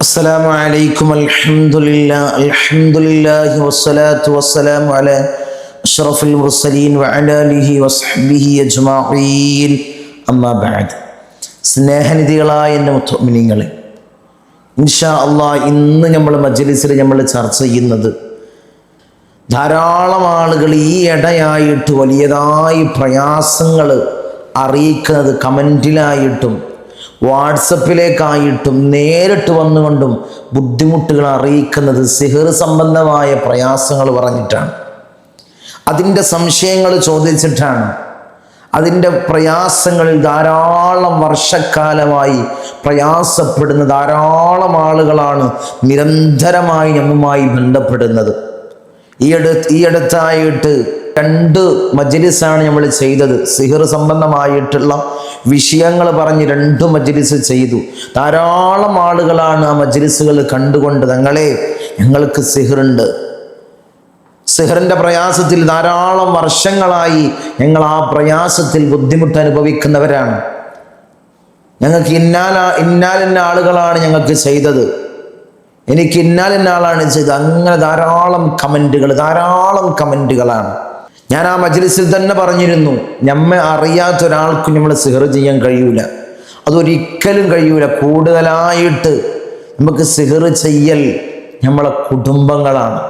السلام عليكم الحمد لله الحمد لله والصلاة والسلام على أشرف المرسلين وعلى آله وصحبه أجمعين أما بعد സ്നേഹനിധികളായ എൻ്റെ മുത്തമിനിങ്ങളെ ഇൻഷാ അള്ളാ ഇന്ന് നമ്മൾ മജ്ലിസിൽ നമ്മൾ ചർച്ച ചെയ്യുന്നത് ധാരാളം ആളുകൾ ഈ ഇടയായിട്ട് വലിയതായി പ്രയാസങ്ങൾ അറിയിക്കുന്നത് കമൻറ്റിലായിട്ടും വാട്സപ്പിലേക്കായിട്ടും നേരിട്ട് വന്നുകൊണ്ടും ബുദ്ധിമുട്ടുകൾ അറിയിക്കുന്നത് സിഹർ സംബന്ധമായ പ്രയാസങ്ങൾ പറഞ്ഞിട്ടാണ്. അതിന്റെ സംശയങ്ങൾ ചോദിച്ചിട്ടാണ്. അതിന്റെ പ്രയാസങ്ങളിൽ ധാരാളം വർഷക്കാലമായി പ്രയാസപ്പെടുന്ന ധാരാളം ആളുകളാണ് നിരന്തരമായി നമ്മുമായി ബന്ധപ്പെടുന്നത്. ഈ അടുത്ത് ഈ അടുത്തായിട്ട് രണ്ട് മജ്ലിസാണ് നമ്മൾ ചെയ്തത്. സിഹിർ സംബന്ധമായിട്ടുള്ള വിഷയങ്ങൾ പറഞ്ഞ് രണ്ട് മജ്ലിസ് ചെയ്തു. ധാരാളം ആളുകളാണ് ആ മജ്ലിസുകൾ കണ്ടുകൊണ്ട് തങ്ങളെ ഞങ്ങൾക്ക് സിഹറുണ്ട്. സിഹറിന്റെ പ്രയാസത്തിൽ ധാരാളം വർഷങ്ങളായി ഞങ്ങൾ ആ പ്രയാസത്തിൽ ബുദ്ധിമുട്ട് അനുഭവിക്കുന്നവരാണ്. ഞങ്ങൾക്ക് ഇന്നാല ഇന്നാലിന്ന ആളുകളാണ് ഞങ്ങൾക്ക് ചെയ്തത്. എനിക്ക് ഇന്നാലിന്ന ആളാണ് ചെയ്തത്. അങ്ങനെ ധാരാളം കമന്റുകൾ ധാരാളം കമന്റുകളാണ് ഞാൻ ആ മജ്ലിസിൽ തന്നെ പറഞ്ഞിരുന്നു നമ്മെ അറിയാത്ത ഒരാൾക്കും നമ്മൾ സിഹർ ചെയ്യാൻ കഴിയൂല. അതൊരിക്കലും കഴിയൂല. കൂടുതലായിട്ട് നമുക്ക് സിഹർ ചെയ്യൽ നമ്മളെ കുടുംബങ്ങളാണ്.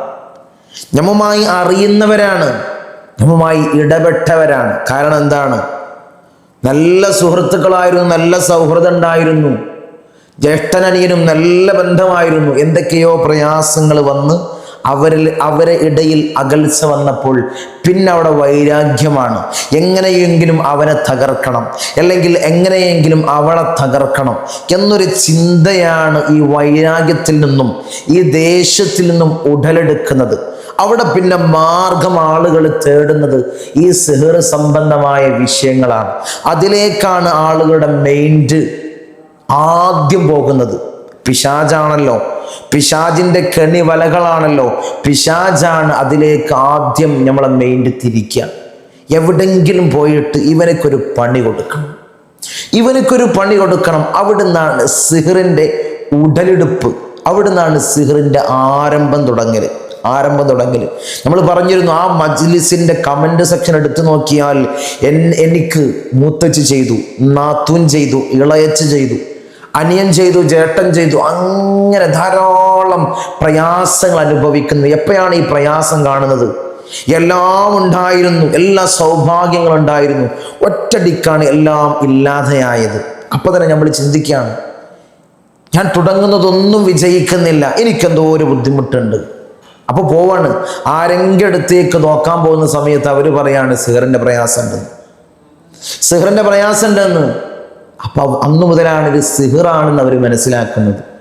നമ്മുമായി അറിയുന്നവരാണ് നമ്മുമായി ഇടപെട്ടവരാണ്. കാരണം എന്താണ്? നല്ല സുഹൃത്തുക്കളായിരുന്നു നല്ല സൗഹൃദം ഉണ്ടായിരുന്നു. ജ്യേഷ്ഠനനിയനും നല്ല ബന്ധമായിരുന്നു. എന്തൊക്കെയോ പ്രയാസങ്ങൾ വന്ന് അവരിൽ അവരെ ഇടയിൽ അകൽച്ച വന്നപ്പോൾ പിന്നെ അവിടെ വൈരാഗ്യമാണ്. എങ്ങനെയെങ്കിലും അവനെ തകർക്കണം. അല്ലെങ്കിൽ എങ്ങനെയെങ്കിലും അവളെ തകർക്കണം എന്നൊരു ചിന്തയാണ് ഈ വൈരാഗ്യത്തിൽ നിന്നും ഈ ദേഷ്യത്തിൽ നിന്നും ഉടലെടുക്കുന്നത്. അവിടെ പിന്നെ മാർഗം ആളുകൾ തേടുന്നത് ഈ സിഹർ സംബന്ധമായ വിഷയങ്ങളാണ്. അതിലേക്കാണ് ആളുകളുടെ മൈൻഡ് ആദ്യം പോകുന്നത്. പിശാജാണല്ലോ പിശാജിന്റെ കെണി വലകളാണല്ലോ പിശാജാണ് അതിലേക്ക് ആദ്യം നമ്മളെ മെയിൻഡ് തിരിക്കുക എവിടെങ്കിലും പോയിട്ട് ഇവനക്കൊരു പണി കൊടുക്കണം. ഇവനക്കൊരു പണി കൊടുക്കണം. അവിടുന്നാണ് സിഹറിന്റെ ഉടലെടുപ്പ്. അവിടുന്നാണ് സിഹറിന്റെ ആരംഭം തുടങ്ങൽ. ആരംഭം തുടങ്ങൽ. നമ്മൾ പറഞ്ഞിരുന്നു ആ മജ്ലിസിന്റെ കമന്റ് സെക്ഷൻ എടുത്തു നോക്കിയാൽ എനിക്ക് മൂത്തച്ച് ചെയ്തു നാത്തൂൻ ചെയ്തു ഇളയച്ച് ചെയ്തു. അനിയൻ ചെയ്തു ജേട്ടൻ ചെയ്തു അങ്ങനെ ധാരാളം പ്രയാസങ്ങൾ അനുഭവിക്കുന്നു. എപ്പോഴാണ് ഈ പ്രയാസം കാണുന്നത്? എല്ലാം ഉണ്ടായിരുന്നു എല്ലാ സൗഭാഗ്യങ്ങളും ഉണ്ടായിരുന്നു. ഒറ്റടിക്കാണ് എല്ലാം ഇല്ലാതെയായത്. അപ്പൊ തന്നെ നമ്മൾ ചിന്തിക്കുകയാണ് ഞാൻ തുടങ്ങുന്നതൊന്നും വിജയിക്കുന്നില്ല എനിക്കെന്തോ ഒരു ബുദ്ധിമുട്ടുണ്ട്. അപ്പോൾ പോവാണ്. ആരെങ്കിലും അടുത്തേക്ക് നോക്കാൻ പോകുന്ന സമയത്ത് അവർ പറയാണ് സിഹറിന്റെ പ്രയാസം ഉണ്ടെന്ന് സിഹറിന്റെ പ്രയാസം ഉണ്ടെന്ന് അപ്പൊ അന്നു മുതലാണ് ഇത് സിഹിറാണെന്ന് അവർ മനസ്സിലാക്കുന്നത്.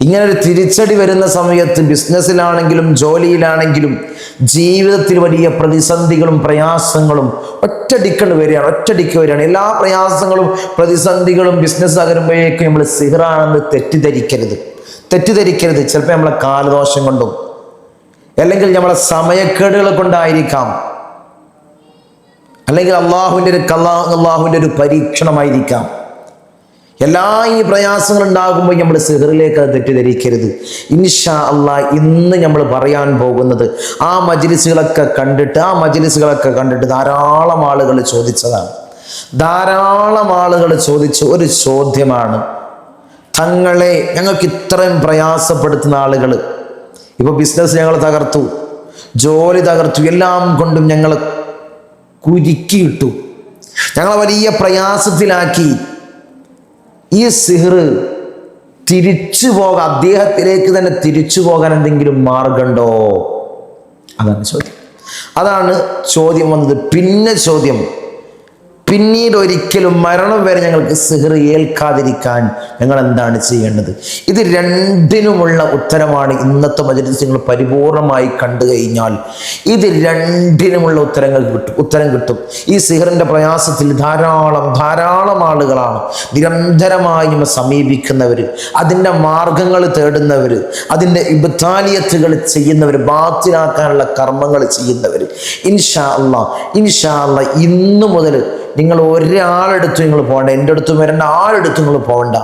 ഇങ്ങനെ ഒരു തിരിച്ചടി വരുന്ന സമയത്ത് ബിസിനസ്സിലാണെങ്കിലും ജോലിയിലാണെങ്കിലും ജീവിതത്തിൽ വലിയ പ്രതിസന്ധികളും പ്രയാസങ്ങളും ഒറ്റടിക്കണ്ട് വരികയാണ് ഒറ്റടിക്ക് വരികയാണ്. എല്ലാ പ്രയാസങ്ങളും പ്രതിസന്ധികളും ബിസിനസ് തകരുമ്പോഴേക്കും നമ്മൾ സിഹിറാണെന്ന് തെറ്റിദ്ധരിക്കരുത്. തെറ്റിദ്ധരിക്കരുത്. ചിലപ്പോൾ നമ്മളെ കാലദോഷം കൊണ്ടും അല്ലെങ്കിൽ നമ്മളെ സമയക്കേടുകൾ കൊണ്ടായിരിക്കാം. അല്ലെങ്കിൽ അള്ളാഹുവിന്റെ ഒരു കലാ അള്ളാഹുവിന്റെ ഒരു പരീക്ഷണമായിരിക്കാം. എല്ലാ ഈ പ്രയാസങ്ങൾ ഉണ്ടാകുമ്പോൾ നമ്മൾ സിഹറിലേക്ക് അത് തെറ്റിദ്ധരിക്കരുത്. ഇൻഷാ അള്ളാഹ് ഇന്ന് നമ്മൾ പറയാൻ പോകുന്നത് ആ മജിലിസുകളൊക്കെ കണ്ടിട്ട് ആ മജിലിസുകളൊക്കെ കണ്ടിട്ട് ധാരാളം ആളുകൾ ചോദിച്ചതാണ്. ധാരാളം ആളുകൾ ചോദിച്ച ഒരു ചോദ്യമാണ്. തങ്ങളെ ഞങ്ങൾക്ക് ഇത്രയും പ്രയാസപ്പെടുത്തുന്ന ആളുകൾ. ഇപ്പോൾ ബിസിനസ് ഞങ്ങൾ തകർത്തു ജോലി തകർത്തു എല്ലാം കൊണ്ടും ഞങ്ങൾ കുരുക്കിയിട്ടു. ഞങ്ങളെ വലിയ പ്രയാസത്തിലാക്കി. ഈ സിഹർ തിരിച്ചു പോകാൻ അദ്ദേഹത്തിലേക്ക് തന്നെ തിരിച്ചു പോകാൻ എന്തെങ്കിലും മാർഗമുണ്ടോ? അതാണ് ചോദ്യം. അതാണ് ചോദ്യം വന്നത്. പിന്നെ ചോദ്യം പിന്നീട് ഒരിക്കലും മരണം വരെ ഞങ്ങൾക്ക് സിഹർ ഏൽക്കാതിരിക്കാൻ ഞങ്ങൾ എന്താണ് ചെയ്യേണ്ടത്? ഇത് രണ്ടിനുമുള്ള ഉത്തരമാണ് ഇന്നത്തെ മജലിസ് നിങ്ങൾ പരിപൂർണമായി കണ്ടു കഴിഞ്ഞാൽ. ഇത് രണ്ടിനുമുള്ള ഉത്തരങ്ങൾ കിട്ടും ഉത്തരം കിട്ടും. ഈ സിഹറിന്റെ പ്രയാസത്തിൽ ധാരാളം ധാരാളം ആളുകളാണ് നിരന്തരമായി നമ്മൾ സമീപിക്കുന്നവർ അതിന്റെ മാർഗങ്ങൾ തേടുന്നവർ അതിന്റെ ഇബത്താലിയത്തുകൾ ചെയ്യുന്നവർ ബാത്തിലാക്കാനുള്ള കർമ്മങ്ങൾ ചെയ്യുന്നവർ ഇൻഷാ അല്ല ഇൻഷാ അല്ല ഇന്നു മുതൽ നിങ്ങൾ ഒരാളെടുത്തും നിങ്ങൾ പോകണ്ട. എന്റെ അടുത്തും വരേണ്ട ആളെടുത്തും നിങ്ങൾ പോകണ്ട.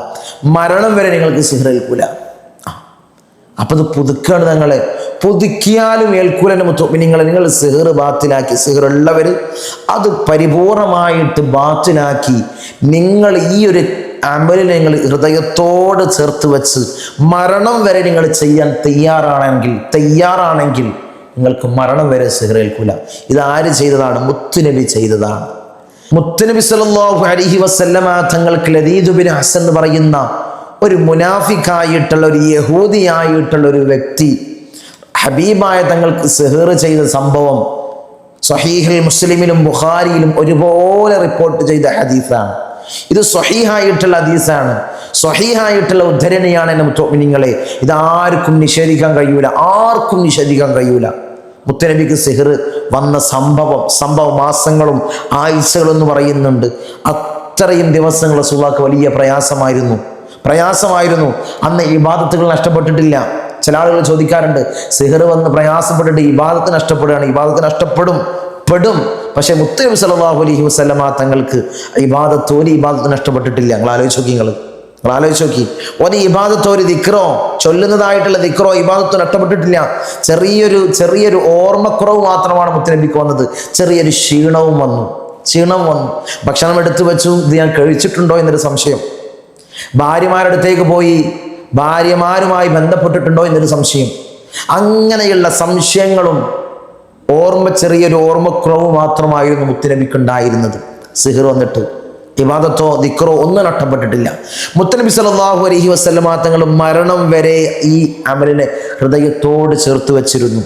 മരണം വരെ നിങ്ങൾക്ക് സിഹർ അപ്പം ഇത് പുതുക്കാണ് ഞങ്ങളെ പുതുക്കിയാലും ഏൽക്കൂലന്റെ മുത്തോമിനിങ്ങളെ നിങ്ങൾ സിഹർ ബാത്തിലാക്കി സിഹർ ഉള്ളവർ അത് പരിപൂർണമായിട്ട് ബാത്തിലാക്കി നിങ്ങൾ ഈ ഒരു അമലിനെ നിങ്ങൾ ഹൃദയത്തോട് ചേർത്ത് വെച്ച് മരണം വരെ നിങ്ങൾ ചെയ്യാൻ തയ്യാറാണെങ്കിൽ തയ്യാറാണെങ്കിൽ നിങ്ങൾക്ക് മരണം വരെ സിഹർ ഏൽക്കൂല. ഇത് ആര് ചെയ്തതാണ്? മുത്തുനബി ചെയ്തതാണ്. മുത്തുനബി സല്ലല്ലാഹു അലൈഹി വസല്ലമ തങ്ങൾക്ക് ലദീദ് ബിൻ ഹസൻ എന്ന് പറയുന്ന ഒരു മുനാഫിക്കായിട്ടുള്ള ഒരു യഹൂദിയായിട്ടുള്ള ഒരു വ്യക്തി ഹബീബായ തങ്ങൾക്ക് സെഹർ ചെയ്ത സംഭവം സഹീഹിൽ മുസ്ലിമിലും ബുഖാരിയിലും ഒരുപോലെ റിപ്പോർട്ട് ചെയ്ത ഹദീസാണ്. ഇത് സ്വഹീഹായിട്ടുള്ള ഹദീസാണ്. സ്വഹീഹായിട്ടുള്ള ഉദ്ധരണിയാണ് എന്റെ മുത്തോമിനിങ്ങളെ. ഇതാർക്കും നിഷേധിക്കാൻ കഴിയൂല. ആർക്കും നിഷേധിക്കാൻ കഴിയൂല. മുത്തനബിക്ക് സിഹർ വന്ന സംഭവം സംഭവ മാസങ്ങളും ആഴ്ചകളും എന്ന് പറയുന്നുണ്ട്. അത്രയും ദിവസങ്ങൾ സുഹാക്ക് വലിയ പ്രയാസമായിരുന്നു. പ്രയാസമായിരുന്നു. അന്ന് ഇബാദത്തുകൾ നഷ്ടപ്പെട്ടിട്ടില്ല. ചില ആളുകൾ ചോദിക്കാറുണ്ട് സിഹർ വന്ന് പ്രയാസപ്പെട്ടിട്ട് ഇബാദത്ത് നഷ്ടപ്പെടുകയാണ്. ഇബാദത്ത് നഷ്ടപ്പെടും പെടും. പക്ഷേ മുത്തനബി സല്ലല്ലാഹു അലഹി വസല്ലമ തങ്ങൾക്ക് ഇബാദത്ത് ഒരു ഇബാദത്ത് നഷ്ടപ്പെട്ടിട്ടില്ല. ഞങ്ങൾ ആലോചിച്ച് നോക്കി നിങ്ങൾ ആലോചിച്ച് നോക്കി. ഒരു ഇബാദത്തോ ഒരു ദിക്രോ ചൊല്ലുന്നതായിട്ടുള്ള ദിക്രോ ഇബാദത്തോ നഷ്ടപ്പെട്ടിട്ടില്ല. ചെറിയൊരു ചെറിയൊരു ഓർമ്മക്കുറവ് മാത്രമാണ് മുത്തനബിക്ക് വന്നത്. ചെറിയൊരു ക്ഷീണവും വന്നു. ക്ഷീണം വന്നു. ഭക്ഷണം എടുത്തു വെച്ചു. ഇത് ഞാൻ കഴിച്ചിട്ടുണ്ടോ എന്നൊരു സംശയം. ഭാര്യമാരടുത്തേക്ക് പോയി. ഭാര്യമാരുമായി ബന്ധപ്പെട്ടിട്ടുണ്ടോ എന്നൊരു സംശയം. അങ്ങനെയുള്ള സംശയങ്ങളും ഓർമ്മ ചെറിയൊരു ഓർമ്മക്കുറവ് മാത്രമായിരുന്നു മുത്തുനബിക്ക് ഉണ്ടായിരുന്നത് സിഹിർ വന്നിട്ട്. ഇബാദത്തോ ദിക്റോ ഒന്നും നഷ്ടപ്പെട്ടിട്ടില്ല. മുത്തനബി സല്ലല്ലാഹു അലഹി വസല്ലമ തങ്ങൾ മരണം വരെ ഈ അമലിനെ ഹൃദയത്തോട് ചേർത്ത് വച്ചിരുന്നു.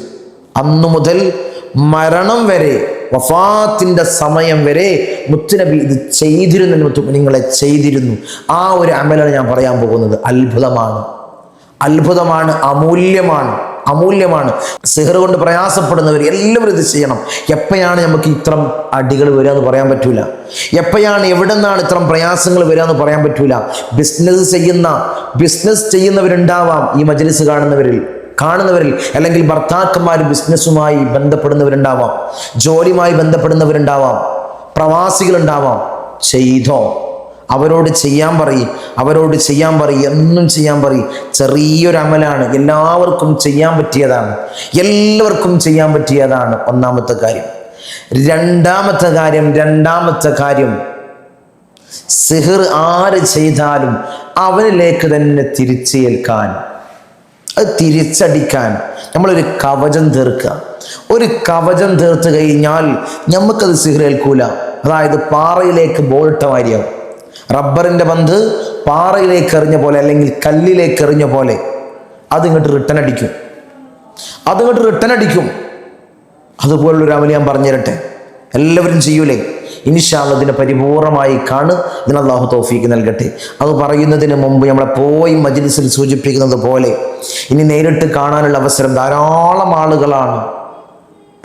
അന്നു മുതൽ മരണം വരെ വഫാത്തിന്റെ സമയം വരെ മുത്തുനബി ഇത് ചെയ്തിരുന്നു മുത്തു നിങ്ങളെ ചെയ്തിരുന്നു. ആ ഒരു അമലാണ് ഞാൻ പറയാൻ പോകുന്നത്. അത്ഭുതമാണ്. അത്ഭുതമാണ് അമൂല്യമാണ്. അമൂല്യമാണ്. സിഹർ കൊണ്ട് പ്രയാസപ്പെടുന്നവർ എല്ലാവരും ഇത് ചെയ്യണം. എപ്പോഴാണ് നമുക്ക് ഇത്രം അടികൾ വരിക എന്ന് പറയാൻ പറ്റൂല. എപ്പോഴാണ് എവിടെ നിന്നാണ് ഇത്രം പ്രയാസങ്ങൾ വരിക എന്ന് പറയാൻ പറ്റൂല. ബിസിനസ് ചെയ്യുന്ന ബിസിനസ് ചെയ്യുന്നവരുണ്ടാവാം ഈ മജ്ലിസ് കാണുന്നവരിൽ കാണുന്നവരിൽ. അല്ലെങ്കിൽ ഭർത്താക്കന്മാർ ബിസിനസ്സുമായി ബന്ധപ്പെടുന്നവരുണ്ടാവാം. ജോലിയുമായി ബന്ധപ്പെടുന്നവരുണ്ടാവാം. പ്രവാസികളുണ്ടാവാം. ചെയ്തോ? അവരോട് ചെയ്യാൻ പറയും അവരോട് ചെയ്യാൻ പറയും എന്നും ചെയ്യാൻ പറയും. ചെറിയൊരു അമലാണ് എല്ലാവർക്കും ചെയ്യാൻ പറ്റിയതാണ്. എല്ലാവർക്കും ചെയ്യാൻ പറ്റിയതാണ് ഒന്നാമത്തെ കാര്യം. രണ്ടാമത്തെ കാര്യം രണ്ടാമത്തെ കാര്യം സിഹിർ ആര് ചെയ്താലും അവനിലേക്ക് തന്നെ തിരിച്ചേൽക്കാൻ അത് തിരിച്ചടിക്കാൻ. നമ്മളൊരു കവചം തീർക്കുക. ഒരു കവചം തീർത്ത് കഴിഞ്ഞാൽ നമുക്കത് സിഹിറേൽക്കൂല അതായത് പാറയിലേക്ക് ബോൾട്ട വാരിയാവും. റബ്ബറിന്റെ പന്ത് പാറയിലേക്ക് എറിഞ്ഞ പോലെ അല്ലെങ്കിൽ കല്ലിലേക്ക് എറിഞ്ഞ പോലെ അതിങ്ങോട്ട് റിട്ടേൺ അടിക്കും. അതിങ്ങോട്ട് റിട്ടേൺ അടിക്കും. അതുപോലുള്ളൊരു അമൽ ഞാൻ പറഞ്ഞുതരട്ടെ. എല്ലാവരും ചെയ്യൂലേ? ഇൻഷാള്ളതിനെ പരിപൂർണമായി കാണ്. ഇതിന് അള്ളാഹു തോഫീക്ക് നൽകട്ടെ. അത് പറയുന്നതിന് മുമ്പ് നമ്മളെ പോയി മജ്ലിസിൽ സൂചിപ്പിക്കുന്നത് പോലെ ഇനി നേരിട്ട് കാണാനുള്ള അവസരം ധാരാളം ആളുകളാണ്.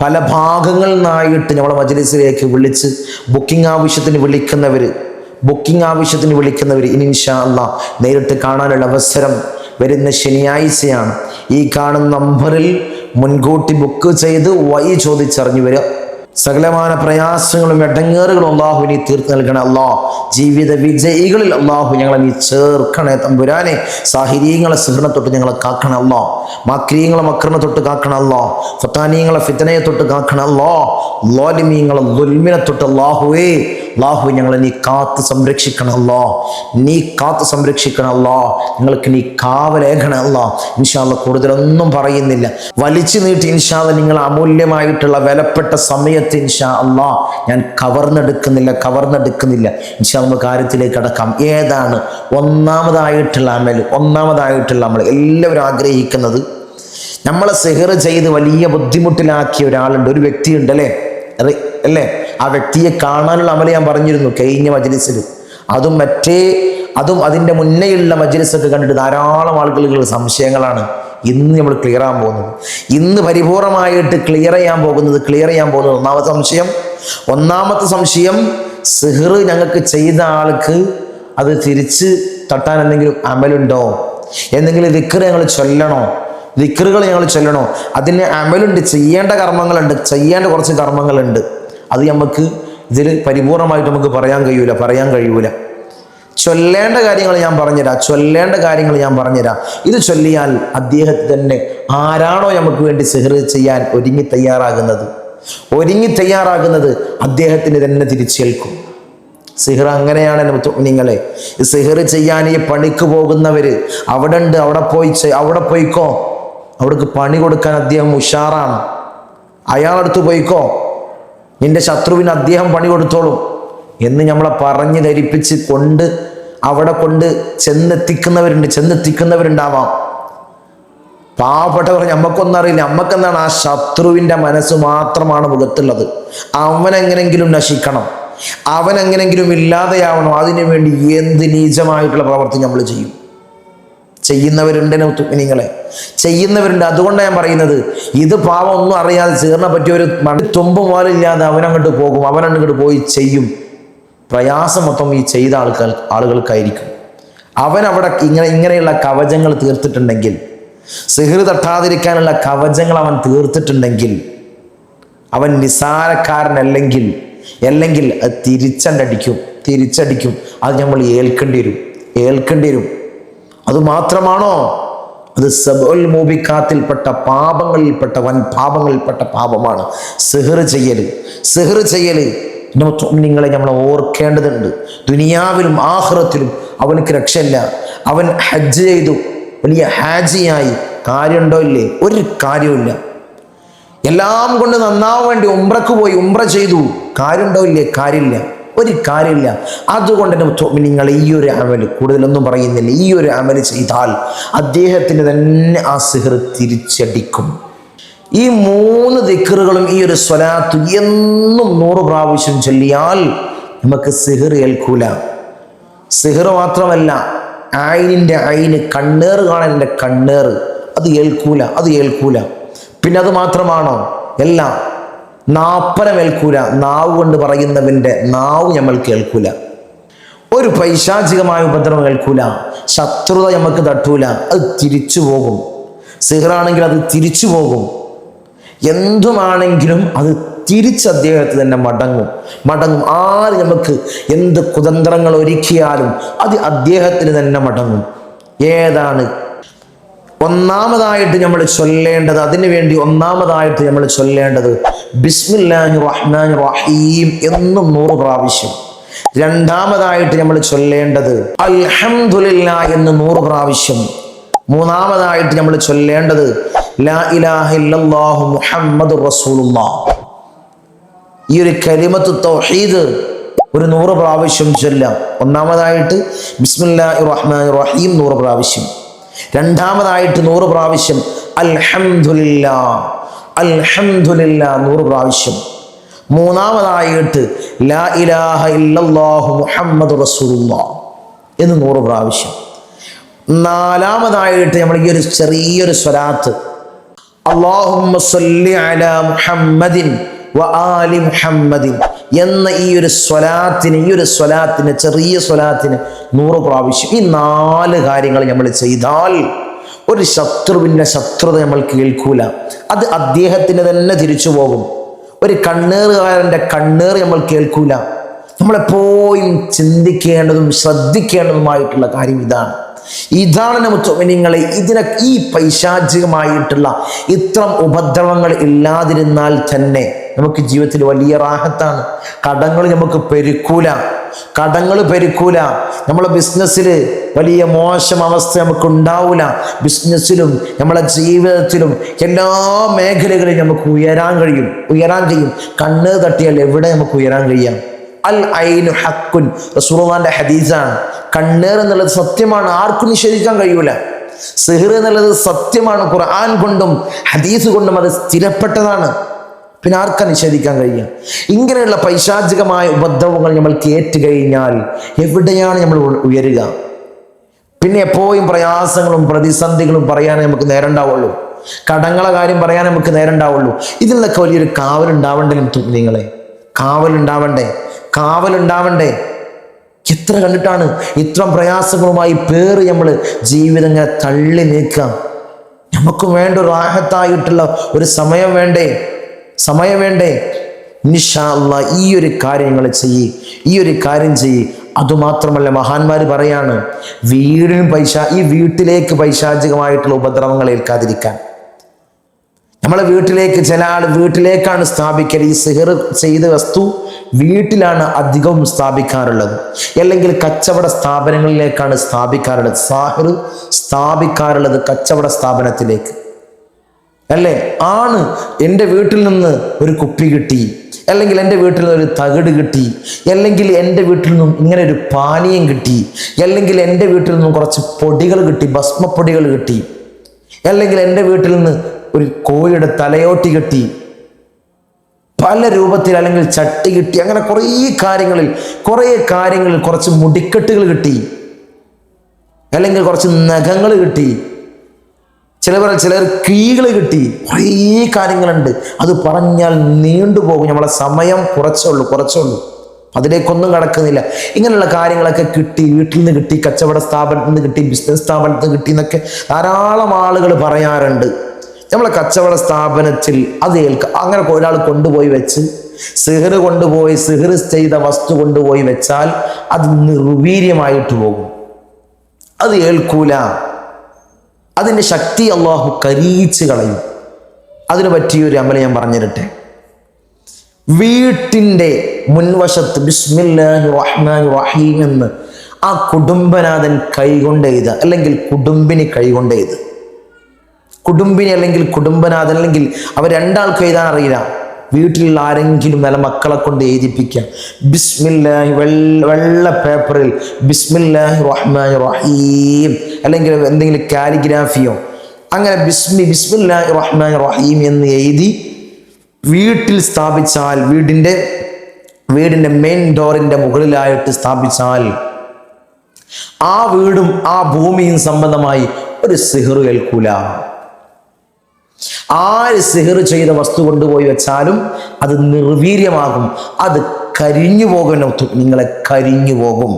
പല ഭാഗങ്ങളിൽ നിന്നായിട്ട് നമ്മളെ മജ്ലിസിലേക്ക് വിളിച്ച് ബുക്കിംഗ് ആവശ്യത്തിന് വിളിക്കുന്നവർ ബുക്കിംഗ് ആവശ്യത്തിന് വിളിക്കുന്നവർ ഇനി അല്ലാ നേരിട്ട് കാണാനുള്ള അവസരം വരുന്ന ശനിയാഴ്ചയാണ്. ഈ കാണുന്ന നമ്പറിൽ മുൻകൂട്ടി ബുക്ക് ചെയ്ത് വൈ ചോദിച്ചറിഞ്ഞു വരിക. സകലമായ പ്രയാസങ്ങളും എടങ്ങേറുകളും അള്ളാഹു നീ തീർത്ത് നൽകണേ അള്ളാഹ് ജീവിത വിജയികളിൽ അള്ളാഹു ഞങ്ങളെ നീ ചേർക്കണേ തമ്പുരാനെ. സാഹിര്യങ്ങളെ സിഹ്റിനെ തൊട്ട് ഞങ്ങളെ അള്ളാഹ് മക്രീങ്ങളെ മക്രനെ തൊട്ട് അള്ളാഹ് ഫത്താനീങ്ങളെ ഫിത്തനയെ തൊട്ട് കാക്കണേ അള്ളാഹ് ലോലിമീങ്ങളെ ദുൽമിനെ തൊട്ട് അള്ളാഹുവേ അള്ളാഹു ഞങ്ങളെ നീ കാത്ത് സംരക്ഷിക്കണമല്ലോ നീ കാത്ത് സംരക്ഷിക്കണമല്ലോ നിങ്ങൾക്ക് നീ കാവലേഖണമല്ലോ ഇൻഷാല്ല കൂടുതലൊന്നും പറയുന്നില്ല. വലിച്ചു നീട്ടി ഇൻഷാല്ല നിങ്ങൾ അമൂല്യമായിട്ടുള്ള വിലപ്പെട്ട സമയത്ത് ഇൻഷാ അള്ളാ ഞാൻ കവർന്നെടുക്കുന്നില്ല കവർന്നെടുക്കുന്നില്ല. ഇൻഷാ നമുക്ക് കാര്യത്തിലേക്ക് അടക്കാം ഏതാണ്? ഒന്നാമതായിട്ടുള്ള അമൽ ഒന്നാമതായിട്ടുള്ള അമൽ. എല്ലാവരും ആഗ്രഹിക്കുന്നത് നമ്മളെ സെഹർ ചെയ്ത് വലിയ ബുദ്ധിമുട്ടിലാക്കിയ ഒരാളുണ്ട്. ഒരു വ്യക്തിയുണ്ട് അല്ലേ? അല്ലേ? ആ വ്യക്തിയെ കാണാനുള്ള അമല ഞാൻ പറഞ്ഞിരുന്നു കഴിഞ്ഞ മജ്ലിസിൽ. അതും മറ്റേ അതും അതിന്റെ മുന്നേയുള്ള മജ്ലിസൊക്കെ കണ്ടിട്ട് ധാരാളം ആളുകൾക്ക് സംശയങ്ങളാണ്. ഇന്ന് നമ്മൾ ക്ലിയർ ആകാൻ പോകുന്നത്. ഇന്ന് പരിപൂർണമായിട്ട് ക്ലിയർ ചെയ്യാൻ പോകുന്നത് ക്ലിയർ ചെയ്യാൻ പോകുന്നത് ഒന്നാമത്തെ സംശയം. ഒന്നാമത്തെ സംശയം സിഹർ ഞങ്ങൾക്ക് ചെയ്ത ആൾക്ക് അത് തിരിച്ച് തട്ടാൻ എന്തെങ്കിലും അമലുണ്ടോ? എന്തെങ്കിലും വിക്ര ഞങ്ങൾ ചൊല്ലണോ? വിക്രുകൾ ഞങ്ങൾ ചൊല്ലണോ? അതിന് അമലുണ്ട് ചെയ്യേണ്ട കർമ്മങ്ങളുണ്ട് ചെയ്യേണ്ട കുറച്ച് കർമ്മങ്ങളുണ്ട്. അത് നമുക്ക് ഇതിൽ പരിപൂർണമായിട്ട് നമുക്ക് പറയാൻ കഴിയൂല പറയാൻ കഴിയൂല. ചൊല്ലേണ്ട കാര്യങ്ങൾ ഞാൻ പറഞ്ഞുതരാം ചൊല്ലേണ്ട കാര്യങ്ങൾ ഞാൻ പറഞ്ഞുതരാം. ഇത് ചൊല്ലിയാൽ അദ്ദേഹത്തെ തന്നെ ആരാണോ നമുക്ക് വേണ്ടി സെഹർ ചെയ്യാൻ ഒരുങ്ങി തയ്യാറാകുന്നത്? ഒരുങ്ങി തയ്യാറാകുന്നത് അദ്ദേഹത്തിന് തന്നെ തിരിച്ചേൽക്കും. സിഹർ അങ്ങനെയാണ് നിങ്ങളെ സിഹർ ചെയ്യാൻ ഈ പണിക്ക് പോകുന്നവര് അവിടെ ഉണ്ട് അവിടെ പോയി അവിടെ പോയിക്കോ. അവിടേക്ക് പണി കൊടുക്കാൻ അദ്ദേഹം ഉഷാറാണ്. അയാളടുത്ത് പോയിക്കോ. നിന്റെ ശത്രുവിന് അദ്ദേഹം പണി കൊടുത്തോളും എന്ന് നമ്മളെ പറഞ്ഞ് ധരിപ്പിച്ച് കൊണ്ട് അവിടെ കൊണ്ട് ചെന്നെത്തിക്കുന്നവരുണ്ട് ചെന്നെത്തിക്കുന്നവരുണ്ടാവാം. പാവപ്പെട്ടവർ നമ്മക്കൊന്നും അറിയില്ല. നമ്മക്കെന്താണ് ആ ശത്രുവിന്റെ മനസ്സ് മാത്രമാണ് മുഖത്തുള്ളത്. അവനെങ്ങനെങ്കിലും നശിക്കണം. അവനെങ്ങനെങ്കിലും ഇല്ലാതെയാവണം. അതിനു വേണ്ടി എന്ത് നീചമായിട്ടുള്ള പ്രവർത്തി നമ്മൾ ചെയ്യും? ചെയ്യുന്നവരുണ്ട് നിങ്ങളെ. ചെയ്യുന്നവരുണ്ട്. അതുകൊണ്ടാണ് ഞാൻ പറയുന്നത്. ഇത് പാവം ഒന്നും അറിയാതെ ചേർന്ന പറ്റിയ ഒരു തുമ്പ് പോലില്ലാതെ അവനങ്ങോട്ട് പോകും. അവനങ്ങോട്ട് പോയി ചെയ്യും. പ്രയാസം മൊത്തം ഈ ചെയ്ത ആൾക്കാർ ആളുകൾക്കായിരിക്കും. അവൻ അവിടെ ഇങ്ങനെ ഇങ്ങനെയുള്ള കവചങ്ങൾ തീർത്തിട്ടുണ്ടെങ്കിൽ സിഹിർ തട്ടാതിരിക്കാനുള്ള കവചങ്ങൾ അവൻ തീർത്തിട്ടുണ്ടെങ്കിൽ അവൻ നിസാരക്കാരനല്ലെങ്കിൽ അല്ലെങ്കിൽ അത് തിരിച്ചടിക്കും. തിരിച്ചടിക്കും. അത് നമ്മൾ ഏൽക്കേണ്ടി വരും. ഏൽക്കേണ്ടി വരും. അത് മാത്രമാണോ അത് സബുൽ മൂബിക്കാത്തിൽപ്പെട്ട പാപങ്ങളിൽപ്പെട്ട വൻ പാപങ്ങളിൽപ്പെട്ട പാപമാണ്. സിഹർ ചെയ്യൽ സിഹർ ചെയ്യൽ നിങ്ങളെ നമ്മൾ ഓർക്കേണ്ടതുണ്ട്. ദുനിയാവിലും ആഹ്റത്തിലും അവനക്ക് രക്ഷയില്ല. അവൻ ഹജ്ജ് ചെയ്തു. വലിയ ഹാജിയായി. കാര്യമുണ്ടോ ഇല്ലേ? ഒരു കാര്യമില്ല എല്ലാം കൊണ്ട് നന്നാവാൻ വേണ്ടി ഉംറക്ക് പോയി ഉംറ ചെയ്തു. കാര്യമുണ്ടോ ഇല്ലേ? കാര്യമില്ല. ഒരു കാര്യമില്ല. അതുകൊണ്ട് തന്നെ നിങ്ങൾ ഈ ഒരു അമൽ കൂടുതലൊന്നും പറയുന്നില്ല. ഈ ഒരു അമൽ ചെയ്താൽ അദ്ദേഹത്തിന് തന്നെ ആ സിഹർ തിരിച്ചടിക്കും. ഈ മൂന്ന് ദിക്കറുകളും ഈ ഒരു സ്വലാത്ത് എന്നും നൂറ് പ്രാവശ്യം ചൊല്ലിയാൽ നമുക്ക് സിഹർ ഏൽക്കൂല. സിഹർ മാത്രമല്ല ആയിനിന്റെ ആയിന് കണ്ണേറ് കാണാനിന്റെ കണ്ണേറ് അത് ഏൽക്കൂല അത് ഏൽക്കൂല. പിന്നെ അത് മാത്രമാണോ? എല്ലാം. നാപ്പനം മേൽക്കൂല നാവ് കൊണ്ട് പറയുന്നവന്റെ നാവ് നമ്മൾ കേൾക്കൂല. ഒരു പൈശാചികമായ ഉപദ്രവം കേൾക്കൂല ശത്രുത നമുക്ക് തട്ടൂല. അത് തിരിച്ചു പോകും. സിഹറാണെങ്കിൽ അത് തിരിച്ചു പോകും. എന്തുമാണെങ്കിലും അത് തിരിച്ച് അദ്ദേഹത്തിന് തന്നെ മടങ്ങും. മടങ്ങും. ആര് നമുക്ക് എന്ത് കുതന്ത്രങ്ങൾ ഒരുക്കിയാലും അത് അദ്ദേഹത്തിന് തന്നെ മടങ്ങും. ഏതാണ്? ഒന്നാമതായിട്ട് നമ്മൾ ചൊല്ലേണ്ടത് അതിനു വേണ്ടി ഒന്നാമതായിട്ട് നമ്മൾ ചൊല്ലേണ്ടത് ബിസ്മില്ലാഹി റഹ്മാൻ റഹീം എന്നും നൂറ് പ്രാവശ്യം. രണ്ടാമതായിട്ട് നമ്മൾ ചൊല്ലേണ്ടത് അൽഹംദുലില്ല എന്ന് നൂറ് പ്രാവശ്യം. മൂന്നാമതായിട്ട് നമ്മൾ ചൊല്ലേണ്ടത് ലാ മുഹമ്മദ് റസൂലുള്ള. ഈ ഒരു കലിമത്ത് തൗഹീദ് ഒരു നൂറ് പ്രാവശ്യം ചൊല്ലാം. ഒന്നാമതായിട്ട് ബിസ്മില്ലാഹി റഹ്മാൻ റഹീം നൂറ് പ്രാവശ്യം. രണ്ടാമതായിട്ട് നൂറ് പ്രാവശ്യം അൽഹംദുലില്ലാ അൽഹംദുലില്ലാ നൂറ് പ്രാവശ്യം. മൂന്നാമതായിട്ട് ലാ ഇലാഹ ഇല്ലല്ലാഹു മുഹമ്മദ് റസൂലുള്ള എന്ന് നൂറ് പ്രാവശ്യം. നാലാമതായിട്ട് നമ്മൾ ഈ ഒരു ചെറിയൊരു സ്വലാത്ത്. അള്ളാഹുമ്മ സല്ലി മുഹമ്മദിൻ വ ആലി മുഹമ്മദിൻ എന്ന ഈ ഒരു സ്വലാത്തിന് ഈ ഒരു സ്വലാത്തിന് ചെറിയ സ്വലാത്തിന് നൂറ് പ്രാവശ്യം. ഈ നാല് കാര്യങ്ങൾ നമ്മൾ ചെയ്താൽ ഒരു ശത്രുവിന്റെ ശത്രുത നമ്മൾ കേൾക്കൂല. അത് അദ്ദേഹത്തിന് തന്നെ തിരിച്ചു പോകും. ഒരു കണ്ണേറുകാരന്റെ കണ്ണേറ് നമ്മൾ കേൾക്കൂല. നമ്മളെപ്പോഴും ചിന്തിക്കേണ്ടതും ശ്രദ്ധിക്കേണ്ടതുമായിട്ടുള്ള കാര്യം ഇതാണ്. ഇതാണ് നിങ്ങളെ ഇതിനെ ഈ പൈശാചികമായിട്ടുള്ള ഇത്തരം ഉപദ്രവങ്ങൾ ഇല്ലാതിരുന്നാൽ തന്നെ നമുക്ക് ജീവിതത്തിൽ വലിയ റാഹത്താണ്. കടങ്ങൾ നമുക്ക് പെരുക്കൂല. കടങ്ങൾ പെരുക്കൂല. നമ്മളെ ബിസിനസ്സിൽ വലിയ മോശം അവസ്ഥ നമുക്ക് ഉണ്ടാവില്ല ബിസിനസ്സിലും നമ്മളെ ജീവിതത്തിലും എല്ലാ മേഖലകളിലും നമുക്ക് ഉയരാൻ കഴിയും. ഉയരാൻ കഴിയും കണ്ണ് തട്ടിയാൽ എവിടെ നമുക്ക് ഉയരാൻ കഴിയാം? അൽ ഐനു ഹക്കുൻ. റസൂലുള്ളാന്റെ ഹദീസാണ്. കണ്ണേർ എന്നുള്ളത് സത്യമാണ്. ആർക്കും നിഷേധിക്കാൻ കഴിയൂല. സിഹിർ എന്നുള്ളത് സത്യമാണ്. ഖുർആൻ കൊണ്ടും ഹദീസ് കൊണ്ടും അത് സ്ഥിരപ്പെട്ടതാണ്. പിന്നെ ആർക്കാ നിഷേധിക്കാൻ കഴിയുക? ഇങ്ങനെയുള്ള പൈശാചികമായ ഉപദ്രവങ്ങൾ നമ്മൾ കേറ്റ് കഴിഞ്ഞാൽ എവിടെയാണ് നമ്മൾ ഉയരുക? പിന്നെ എപ്പോഴും പ്രയാസങ്ങളും പ്രതിസന്ധികളും പറയാനേ നമുക്ക് നേരണ്ടാവുള്ളൂ. കടങ്ങളെ കാര്യം പറയാൻ നമുക്ക് നേരണ്ടാവുള്ളൂ. ഇതിനൊക്കെ വലിയൊരു കാവലുണ്ടാവണ്ടേ നിങ്ങളെ. കാവലുണ്ടാവണ്ടേ? കാവലുണ്ടാവണ്ടേ? എത്ര കണ്ടിട്ടാണ് ഇത്രം പ്രയാസങ്ങളുമായി പേറി നമ്മൾ ജീവിതം ഇങ്ങനെ തള്ളി നീക്കാം നമുക്ക് വേണ്ട ഒരു ആഹത്തായിട്ടുള്ള ഒരു സമയം വേണ്ടേ? സമയം വേണ്ടേ അല്ലാ ഈ ഒരു കാര്യങ്ങൾ ചെയ്യ്. ഈ ഒരു കാര്യം ചെയ്യ്. അതുമാത്രമല്ല മഹാന്മാർ പറയാണ് വീടിനും പൈസ ഈ വീട്ടിലേക്ക് പൈശാചികമായിട്ടുള്ള ഉപദ്രവങ്ങൾ ഏൽക്കാതിരിക്കാൻ. നമ്മളെ വീട്ടിലേക്ക് ചില ആൾ വീട്ടിലേക്കാണ് സ്ഥാപിക്കൽ ഈ സിഹർ ചെയ്ത വസ്തു വീട്ടിലാണ് അധികവും സ്ഥാപിക്കാറുള്ളത്. അല്ലെങ്കിൽ കച്ചവട സ്ഥാപനങ്ങളിലേക്കാണ് സ്ഥാപിക്കാറുള്ളത്. സാഹിർ സ്ഥാപിക്കാറുള്ളത് കച്ചവട സ്ഥാപനത്തിലേക്ക്. അല്ലേ? ആണ് എന്റെ വീട്ടിൽ നിന്ന് ഒരു കുപ്പി കിട്ടി അല്ലെങ്കിൽ എന്റെ വീട്ടിൽ നിന്ന് ഒരു തകിട് കിട്ടി അല്ലെങ്കിൽ എന്റെ വീട്ടിൽ നിന്നും ഇങ്ങനെ ഒരു പാനീയം കിട്ടി അല്ലെങ്കിൽ എന്റെ വീട്ടിൽ നിന്നും കുറച്ച് പൊടികൾ കിട്ടി ഭസ്മപ്പൊടികൾ കിട്ടി അല്ലെങ്കിൽ എന്റെ വീട്ടിൽ നിന്ന് ഒരു കോഴിയുടെ തലയോട്ടി കിട്ടി പല രൂപത്തിൽ അല്ലെങ്കിൽ ചട്ടി കിട്ടി അങ്ങനെ കുറേ കാര്യങ്ങളിൽ കുറേ കാര്യങ്ങളിൽ കുറച്ച് മുടിക്കെട്ടുകൾ കിട്ടി അല്ലെങ്കിൽ കുറച്ച് നഖങ്ങൾ കിട്ടി ചിലവർ ചിലർ കീകൾ കിട്ടി. കുറേ കാര്യങ്ങളുണ്ട്. അത് പറഞ്ഞാൽ നീണ്ടുപോകും നമ്മളെ സമയം കുറച്ചുള്ളൂ കുറച്ചുള്ളൂ അതിലേക്കൊന്നും കടക്കുന്നില്ല. ഇങ്ങനെയുള്ള കാര്യങ്ങളൊക്കെ കിട്ടി വീട്ടിൽ നിന്ന് കിട്ടി കച്ചവട സ്ഥാപനത്തിൽ നിന്ന് കിട്ടി ബിസിനസ് സ്ഥാപനത്തിൽ നിന്ന് കിട്ടി എന്നൊക്കെ ധാരാളം ആളുകൾ പറയാറുണ്ട്. നമ്മളെ കച്ചവട സ്ഥാപനത്തിൽ അത് ഏൽക്കുക അങ്ങനെ ഒരാൾ കൊണ്ടുപോയി വെച്ച് സിഹർ കൊണ്ടുപോയി സിഹർ ചെയ്ത വസ്തു കൊണ്ടുപോയി വെച്ചാൽ അത് നിർവീര്യമായിട്ട് പോകും. അത് ഏൽക്കൂല. അതിന്റെ ശക്തി അള്ളാഹു കരീച്ച് കളയും. അതിന് പറ്റിയൊരു അമല ഞാൻ പറഞ്ഞിരട്ടെ. വീട്ടിന്റെ മുൻവശത്ത് ബിസ്മില്ലാഹി റഹീം എന്ന് ആ കുടുംബനാഥൻ കൈകൊണ്ട് എഴുത അല്ലെങ്കിൽ കുടുംബിനി കൈകൊണ്ട് എഴുത. കുടുംബിനി അല്ലെങ്കിൽ കുടുംബനാഥൻ അല്ലെങ്കിൽ അവർ രണ്ടാൾക്ക് എഴുതാൻ അറിയില്ല. വീട്ടിലുള്ള ആരെങ്കിലും നല്ല മക്കളെ കൊണ്ട് എഴുതിപ്പിക്കാം. ബിസ്മില്ലാഹി വെള്ള പേപ്പറിൽ ബിസ്മില്ലാഹി റഹ്മാൻ റഹീം. അല്ലെങ്കിൽ എന്തെങ്കിലും കാലിഗ്രാഫിയോ. അങ്ങനെ ബിസ്മി ബിസ്മില്ലാഹി റഹ്മാൻ റഹീം എന്ന് എഴുതി വീട്ടിൽ സ്ഥാപിച്ചാൽ വീടിന്റെ വീടിന്റെ മെയിൻ ഡോറിന്റെ മുകളിലായിട്ട് സ്ഥാപിച്ചാൽ ആ വീടും ആ ഭൂമിയും സംബന്ധമായി ഒരു സിഹർ കേൾക്കൂല. ആര് സിഹർ ചെയ്ത വസ്തു കൊണ്ടുപോയി വെച്ചാലും അത് നിർവീര്യമാകും. അത് കരിഞ്ഞു പോകുന്ന നിങ്ങളെ കരിഞ്ഞു പോകും.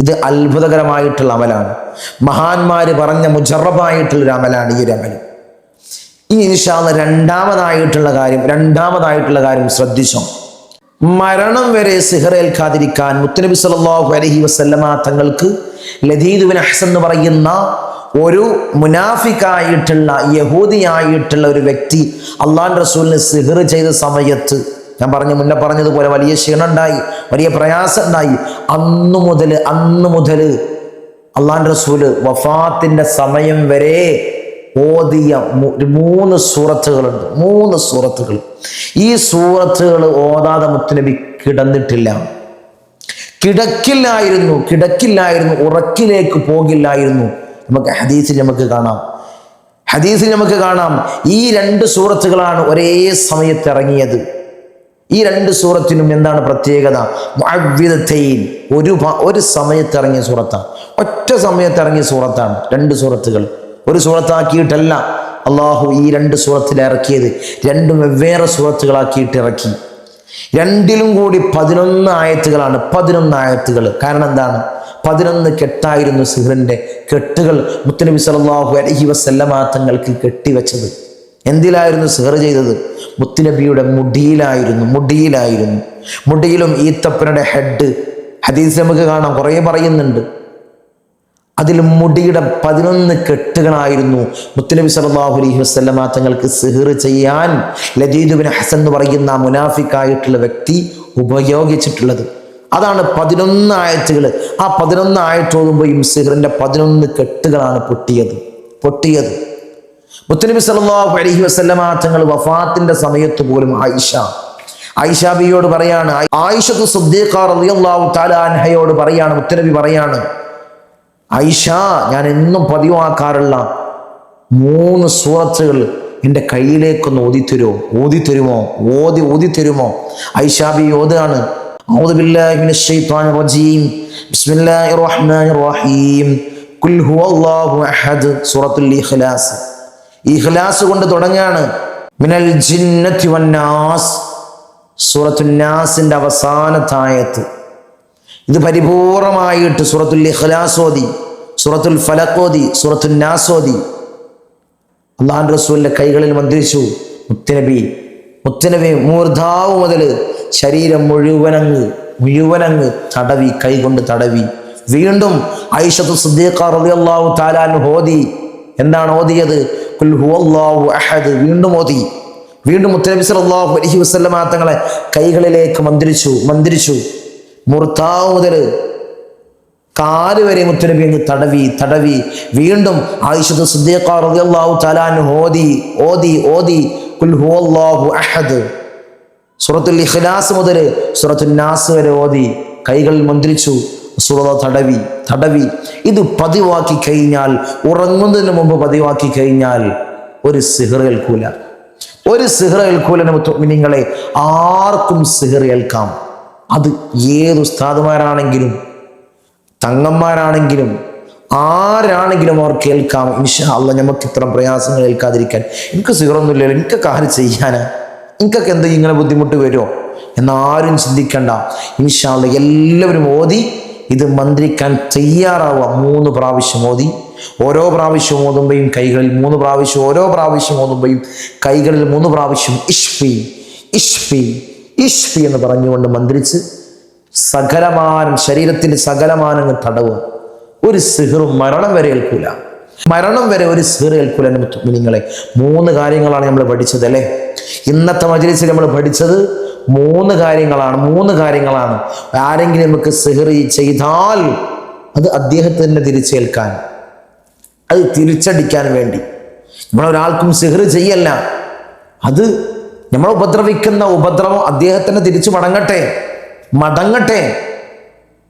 ഇത് അത്ഭുതകരമായിട്ടുള്ള അമലാണ്. മഹാന്മാര് പറഞ്ഞ മുജറബായിട്ടുള്ള ഒരു അമലാണ് ഈ അമൽ ഇനി ഇൻഷാല്ല രണ്ടാമതായിട്ടുള്ള കാര്യം രണ്ടാമതായിട്ടുള്ള കാര്യം ശ്രദ്ധിച്ചോ. മരണം വരെ സിഹറേൽക്കാതിരിക്കാൻ മുത്തനബി സല്ലല്ലാഹു അലഹി വസല്ലമ തങ്ങൾക്ക് ലതീദ് ബിൻ അഹ്സൻ എന്ന് പറയുന്ന ഒരു മുനാഫിക്കായിട്ടുള്ള യഹൂദിയായിട്ടുള്ള ഒരു വ്യക്തി അള്ളാൻ റസൂലിന് സിഹർ ചെയ്ത സമയത്ത് ഞാൻ പറഞ്ഞു മുന്നേ പറഞ്ഞതുപോലെ വലിയ ക്ഷീണം ഉണ്ടായി വലിയ പ്രയാസം ഉണ്ടായി അന്നു മുതൽ അന്നു മുതൽ അള്ളാൻ റസൂൽ വഫാത്തിന്റെ സമയം വരെ ഓതിയ മൂന്ന് സൂറത്തുകളുണ്ട് മൂന്ന് സൂറത്തുകൾ. ഈ സൂറത്തുകൾ ഓതാതെ മുത്തുനബി കിടന്നിട്ടില്ല. കിടക്കില്ലായിരുന്നു കിടക്കില്ലായിരുന്നു ഉറക്കിലേക്ക് പോകില്ലായിരുന്നു. നമുക്ക് ഹദീസിൽ നമുക്ക് കാണാം. ഹദീസിൽ നമുക്ക് കാണാം. ഈ രണ്ട് സൂറത്തുകളാണ് ഒരേ സമയത്ത് ഇറങ്ങിയത്. ഈ രണ്ട് സൂറത്തിനും എന്താണ് പ്രത്യേകത? മുഅവ്വിദത്തൈൻ. ഒരു ഒരു സമയത്ത് ഇറങ്ങിയ സൂറത്താണ്. ഒറ്റ സമയത്ത് ഇറങ്ങിയ സൂറത്താണ് രണ്ട് സൂറത്തുകൾ. ഒരു സൂറത്താക്കിയിട്ടല്ല അള്ളാഹു ഈ രണ്ട് സൂറത്തിൽ ഇറക്കിയത്. രണ്ടും വെവ്വേറെ സൂറത്തുകളാക്കിയിട്ട് ഇറക്കി. രണ്ടിലും കൂടി പതിനൊന്ന് ആയത്തുകളാണ്. പതിനൊന്ന് ആയത്തുകൾ. കാരണം എന്താണ്? പതിനൊന്ന് കെട്ടായിരുന്നു സിഹറിന്റെ കെട്ടുകൾ. മുത്തനബി സലാഹു അലഹി വസല്ലമ തങ്ങൾക്ക് കെട്ടിവെച്ചത്. എന്തിലായിരുന്നു സിഹർ ചെയ്തത്? മുത്തുനബിയുടെ മുടിയിലായിരുന്നു മുടിയിലായിരുന്നു. മുടിയിലും ഈത്തപ്പനയുടെ ഹെഡ് ഹദീസ് നമുക്ക് കാണാം കുറേ പറയുന്നുണ്ട്. അതിൽ മുടിയുടെ പതിനൊന്ന് കെട്ടുകളായിരുന്നു മുത്തുനബി സലാഹു അലഹി വസല്ലമ തങ്ങൾക്ക് സിഹർ ചെയ്യാൻ ലജീദുബിൻ ഹസൻ എന്ന് പറയുന്ന മുനാഫിക്കായിട്ടുള്ള വ്യക്തി ഉപയോഗിച്ചിട്ടുള്ളത്. അതാണ് പതിനൊന്ന് ആയത്തുകൾ. ആ പതിനൊന്ന് ആയത്ത് ഓതുമ്പോഴും സിഹറിന്റെ പതിനൊന്ന് കെട്ടുകളാണ് പൊട്ടിയത്. പൊട്ടിയത്. മുത്തനബി സല്ലല്ലാഹു അലൈഹി വസല്ലമ തങ്ങൾ വഫാത്തിന്റെ സമയത്ത് പോലും ആയിഷ. ആയിഷ ബിയോട് പറയാണ് ആയിഷത്തു റളിയല്ലാഹു തആല അൻഹയോട് പറയാണ് മുത്തനബി പറയാണ് ആയിഷ ഞാൻ എന്നും പതിവാക്കാറുള്ള മൂന്ന് സൂറത്തുകൾ എന്റെ കയ്യിലേക്കൊന്ന് ഓതിത്തരുമോ? ഓതിത്തരുമോ? ഓതി ഓതിത്തരുമോ? ഐഷാബി ഓതാണ് أعوذ بالله من الشيطان الرجيم بسم الله الرحمن الرحيم قل هو الله أحد സൂറത്തുൽ ഇഖ്ലാസ് ഇഖ്ലാസ് കൊണ്ട് തുടങ്ങാണ് മിനൽ ജിന്നത്തി വന്നാസ് സൂറത്തുൽ നാസിന്റെ അവസാനത്തായത്ത് ഇത് പരിപൂർണമായിട്ട് സൂറത്തുൽ ഇഖ്ലാസ് ഓതി സൂറത്തുൽ ഫലഖ് ഓതി സൂറത്തുൽ നാസ് ഓതി അള്ളാഹു റസൂലിന്റെ കൈകളിൽ മന്ത്രിച്ചു മുത്തനബി മുത്തനവി മൂർധാവ് മുതൽ ശരീരം മുഴുവനങ്ങ് മുഴുവനങ്ങ് തടവി കൈകൊണ്ട് തടവി. വീണ്ടും ഐഷത്ത് സിദ്ദീഖ റളിയല്ലാഹു തആല ഹോദി എന്താണ് ഓതിയത്? അഹദ്. വീണ്ടും ഓതി. വീണ്ടും മുത്തനബി സല്ലല്ലാഹു അലൈഹി വസല്ലമ തങ്ങളെ കൈകളിലേക്ക് മന്ത്രിച്ചു മന്ത്രിച്ചു. മുർത്താവ് മുതൽ കാൽ വരെ മുത്തനബി അങ്ങ് തടവി തടവി. വീണ്ടും ആയിഷത്ത് സിദ്ദീഖ റളിയല്ലാഹു ഹോദി ഓതി ഓതി ഹുവല്ലാഹു അഹദ്. സൂറത്തുൽ ഇഖ്ലാസ് മുതൽ സൂറത്തുൽ നാസ് വരെ ഓതി കൈകൾ മന്ത്രിച്ചു സുറത തടവി തടവി. ഇത് പതിവാക്കി കഴിഞ്ഞാൽ ഉറങ്ങുന്നതിന് മുമ്പ് പതിവാക്കി കഴിഞ്ഞാൽ ഒരു സിഹർ ഏൽക്കൂല. ഒരു സിഹർ ഏൽക്കൂലന് നിങ്ങളെ ആർക്കും സിഹർ ഏൽക്കാം. അത് ഏത് ഉസ്താദുമാരാണെങ്കിലും തങ്ങന്മാരാണെങ്കിലും ആരാണെങ്കിലും അവർ കേൾക്കാം ഇൻഷാ അല്ല നമുക്ക് ഇത്തരം പ്രയാസങ്ങൾ ഏൽക്കാതിരിക്കാൻ. എനിക്ക് സിഹറൊന്നുമില്ലല്ലോ എനിക്ക് കാര്യം ചെയ്യാനാ. നിങ്ങൾക്കൊക്കെ എന്ത് ഇങ്ങനെ ബുദ്ധിമുട്ട് വരുമോ? എന്നാരും ചിന്തിക്കണ്ട. ഇൻഷാ അല്ല എല്ലാവരും ഓതി ഇത് മന്ത്രിക്കാൻ തയ്യാറാവുക. മൂന്ന് പ്രാവശ്യം ഓതി. ഓരോ പ്രാവശ്യം ഓതുമ്പോഴും കൈകളിൽ മൂന്ന് പ്രാവശ്യം ഓരോ പ്രാവശ്യം ഓതുമ്പോഴും കൈകളിൽ മൂന്ന് പ്രാവശ്യം ഇഷ്പി ഇഷ്പി ഇഷ്പി എന്ന് പറഞ്ഞുകൊണ്ട് മന്ത്രിച്ച് സകലമാനം ശരീരത്തിന്റെ സകലമാനങ്ങൾ തടവുക. ഒരു സിഹറും മരണം വരെ ഏൽക്കൂല. മരണം വരെ ഒരു സിഹർ ഏൽക്കൂല നിങ്ങളെ മൂന്ന് കാര്യങ്ങളാണ് നമ്മൾ പഠിച്ചത് അല്ലേ? ഇന്നത്തെ മജ്ലിസിൽ നമ്മൾ പഠിച്ചത് മൂന്ന് കാര്യങ്ങളാണ് മൂന്ന് കാര്യങ്ങളാണ്. ആരെങ്കിലും നമുക്ക് സെഹറി ചെയ്താൽ അത് അദ്ദേഹത്തിന് തിരിച്ചേൽക്കാൻ അത് തിരിച്ചടിക്കാൻ വേണ്ടി. നമ്മൾ ഒരാൾക്കും സിഹർ ചെയ്യല്ല. അത് നമ്മൾ ഉപദ്രവിക്കുന്ന ഉപദ്രവം അദ്ദേഹത്തിന് തിരിച്ചു മടങ്ങട്ടെ മടങ്ങട്ടെ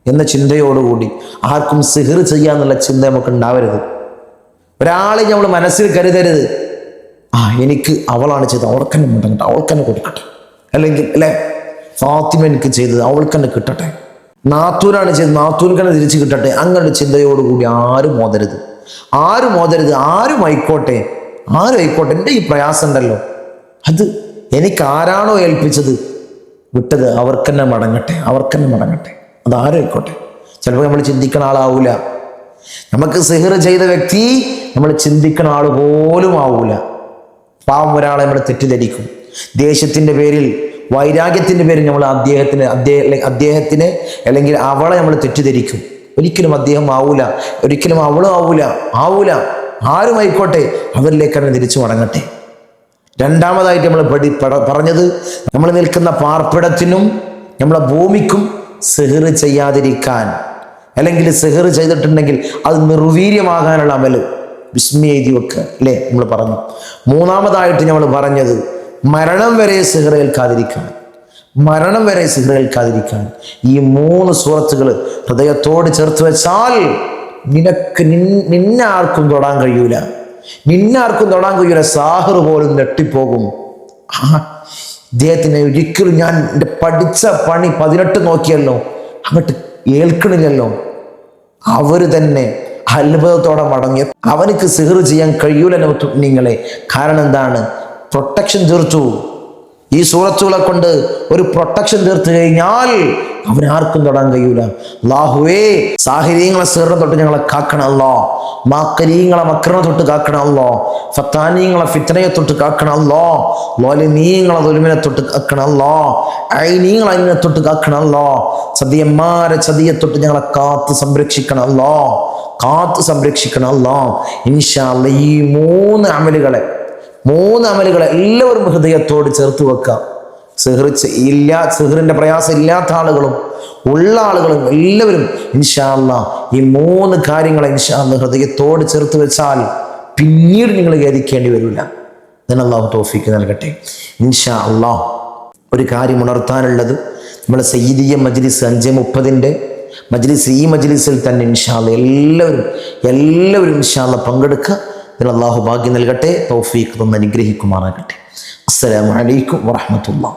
എന്ന ചിന്തയോടുകൂടി. ആർക്കും സിഹർ ചെയ്യാന്നുള്ള ചിന്ത നമുക്ക് ഉണ്ടാവരുത് ഒരാളെ നമ്മൾ മനസ്സിൽ കരുതരുത്. എനിക്ക് അവളാണ് ചെയ്തത്. അവൾക്കെന്നെ മുണ്ടങ്ങട്ടെ അവൾക്കെന്നെ കൊടുക്കട്ടെ. അല്ലെങ്കിൽ അല്ലേ? ഫാത്തിമ എനിക്ക് ചെയ്തത് അവൾക്കെന്നെ കിട്ടട്ടെ. നാത്തൂനാണ് ചെയ്തത്. നാത്തൂൻക്കെന്നെ തിരിച്ച് കിട്ടട്ടെ. അങ്ങനെ ചിന്തയോടുകൂടി ആരും മോതരുത്. ആരും മോതരുത്. ആരും ആയിക്കോട്ടെ. ആരും ആയിക്കോട്ടെ. എന്റെ ഈ പ്രയാസം ഉണ്ടല്ലോ അത് എനിക്ക് ആരാണോ ഏൽപ്പിച്ചത്? വിട്ടത് അവർക്കെന്നെ മടങ്ങട്ടെ. അവർക്കെന്നെ മടങ്ങട്ടെ. ആയിക്കോട്ടെ. ചിലപ്പോൾ നമ്മൾ ചിന്തിക്കണ ആളാവൂല. നമുക്ക് സിഹിർ ചെയ്ത വ്യക്തി നമ്മൾ ചിന്തിക്കണ ആൾ പോലും ആവൂല. പാവം ഒരാളെ നമ്മൾ തെറ്റിദ്ധരിക്കും. ദേഷ്യത്തിന്റെ പേരിൽ വൈരാഗ്യത്തിന്റെ പേരിൽ നമ്മൾ അദ്ദേഹത്തിന് അദ്ദേഹം അദ്ദേഹത്തിന് അല്ലെങ്കിൽ അവളെ നമ്മൾ തെറ്റിദ്ധരിക്കും. ഒരിക്കലും അദ്ദേഹം ആവൂല. ഒരിക്കലും അവളും ആവൂല. ആവൂല. ആരും ആയിക്കോട്ടെ അവരിലേക്ക് തന്നെ തിരിച്ചു മടങ്ങട്ടെ. രണ്ടാമതായിട്ട് നമ്മൾ പഠി പറഞ്ഞത് നമ്മൾ നിൽക്കുന്ന പാർപ്പിടത്തിനും നമ്മളെ ഭൂമിക്കും സെഹിർ ചെയ്യാതിരിക്കാൻ. അല്ലെങ്കിൽ സെഹിർ ചെയ്തിട്ടുണ്ടെങ്കിൽ അത് നിർവീര്യമാകാനുള്ള അമൽ. വിസ്മി എഴുതി വെക്കുക അല്ലേ? നമ്മൾ പറഞ്ഞു. മൂന്നാമതായിട്ട് നമ്മൾ പറഞ്ഞത് മരണം വരെ സിഹറേൽക്കാതിരിക്കാൻ മരണം വരെ സിഹറേൽക്കാതിരിക്കാൻ ഈ മൂന്ന് സൂറത്തുകൾ ഹൃദയത്തോട് ചേർത്ത് വെച്ചാൽ നിനക്ക് നിന്നെ ആർക്കും തൊടാൻ കഴിയൂല. നിന്നെ ആർക്കും തൊടാൻ കഴിയൂല. സാഹർ പോലും നെട്ടിപ്പോകും ഇദ്ദേഹത്തിന് ഒരിക്കലും ഞാൻ എന്റെ പഠിച്ച പണി പതിനെട്ട് നോക്കിയല്ലോ. അങ്ങോട്ട് ഏൽക്കണില്ലല്ലോ. അവർ തന്നെ അത്ഭുതത്തോടെ മടങ്ങി. അവനക്ക് സിഹർ ചെയ്യാൻ കഴിയൂല നിങ്ങളെ. കാരണം എന്താണ്? പ്രൊട്ടക്ഷൻ തീർത്തു. ഈ സൂറത്തുകളെ കൊണ്ട് ഒരു പ്രൊട്ടക്ഷൻ തീർത്തു കഴിഞ്ഞാൽ അവനാർക്കും തൊടാൻ കഴിയൂല. അല്ലാഹുവേ സാഹിര്യങ്ങളെ സിഹറിനെ തൊട്ട് ഞങ്ങളെ കാക്കണമല്ലോ മാക്കരീങ്ങളെ മക്രനെ തൊട്ട് കാക്കണമല്ലോ ഫത്താനീങ്ങളെ ഫിത്തനയെ തൊട്ട് കാക്കണമല്ലോ ലോലിനീങ്ങളെ ദുരുമിനെ തൊട്ട് കാക്കണമല്ലോ ഐനീങ്ങളെ അതിനെ തൊട്ട് കാക്കണമല്ലോ ചതിയന്മാരെ ചതിയെ തൊട്ട് ഞങ്ങളെ കാത്ത് സംരക്ഷിക്കണമല്ലോ കാത്ത് സംരക്ഷിക്കണമല്ലോ ഇൻഷാല്ല ഈ മൂന്ന് അമലുകളെ മൂന്ന് അമലുകളെ എല്ലാവരും ഹൃദയത്തോട് ചേർത്ത് വെക്കാം സിഹർ ഇല്ല സിഹറിന്റെ പ്രയാസം ഇല്ലാത്ത ആളുകളും ഉള്ള ആളുകളും എല്ലാവരും ഇൻഷാല്ല ഈ മൂന്ന് കാര്യങ്ങളെ ഇൻഷാല്ല ഹൃദയത്തോട് ചേർത്ത് വെച്ചാൽ പിന്നീട് നിങ്ങൾ ഖേദിക്കേണ്ടി വരില്ല. ഇതിന് അള്ളാഹു തോഫിക്ക് നൽകട്ടെ. ഇൻഷാ അള്ളാഹ് ഒരു കാര്യം ഉണർത്താനുള്ളത് നമ്മളെ സയ്യിദിയ മജ്ലിസ് അഞ്ച് മുപ്പതിന്റെ മജ്ലിസ് ഈ മജ്ലിസിൽ തന്നെ ഇൻഷാല്ല എല്ലാവരും എല്ലാവരും ഇൻഷാല്ല പങ്കെടുക്കുക. ഇതിന് അള്ളാഹു ഭാഗ്യം നൽകട്ടെ തൗഫീഖ് തന്ന് അനുഗ്രഹിക്കുമാറാകട്ടെ. അസ്സലാമു അലൈക്കും വറഹ്മത്തുള്ളാഹി.